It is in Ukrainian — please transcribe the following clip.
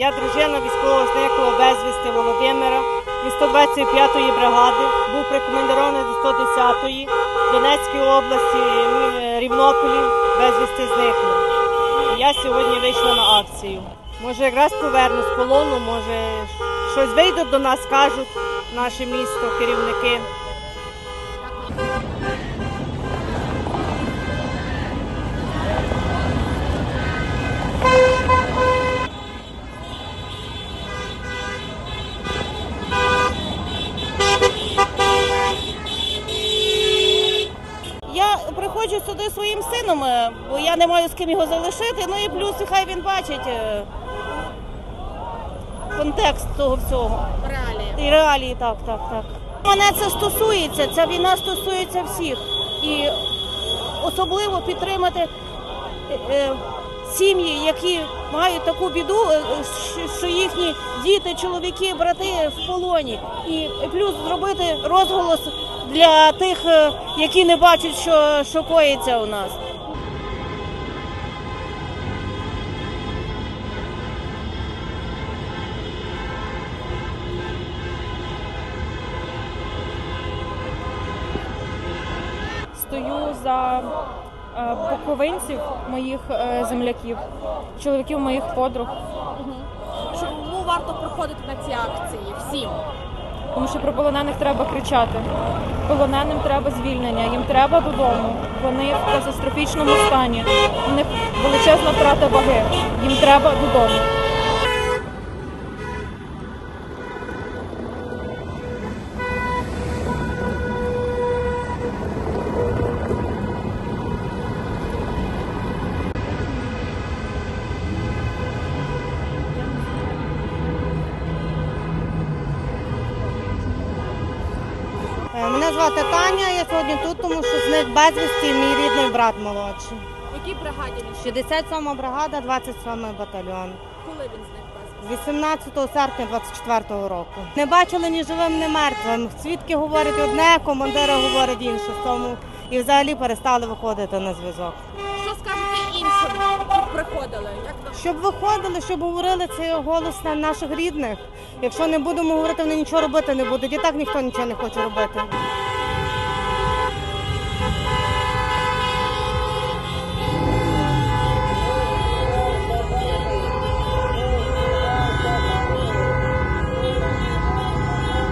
Я дружина військового зниклого безвісти Володимира із 125-ї бригади, був прикомендований до 110-ї Донецької області е, Рівнополі безвісти зникло. Я сьогодні вийшла на акцію. Може, якраз поверну з полону, може щось вийдуть до нас, кажуть наше місто, керівники. Приходжу сюди своїм сином, е, бо я не маю з ким його залишити. Ну і плюс хай він бачить е, контекст того всього. Реалії. І реалії, так, так, так. Мене це стосується, ця війна стосується всіх. І особливо підтримати е, сім'ї, які мають таку біду, е, що- що їхні діти, чоловіки, брати в полоні. І плюс зробити розголос для тих, е, які не бачать, що, що коїться у нас. стою за е, буковинців, моїх е, земляків, чоловіків моїх подруг. Чому варто приходити на ці акції всім? Тому що про полонених треба кричати. Полоненим треба звільнення, їм треба додому. Вони в катастрофічному стані. У них величезна втрата ваги. Їм треба додому. Мене звати Таня, я сьогодні тут, тому що зник безвісті мій рідний брат молодший. В якій бригаді він? 67 бригада, 27 батальйон. Коли він зник безвісти? 18 серпня 24 року. Не бачили ні живим, ні мертвим. Свідки говорять одне, командири говорять інше. Тому і взагалі перестали виходити на зв'язок. Що скажете іншим, які приходили? Як Щоб виходили, щоб говорили цей голос на наших рідних. Якщо не будемо говорити, вони нічого робити не будуть. І так ніхто нічого не хоче робити.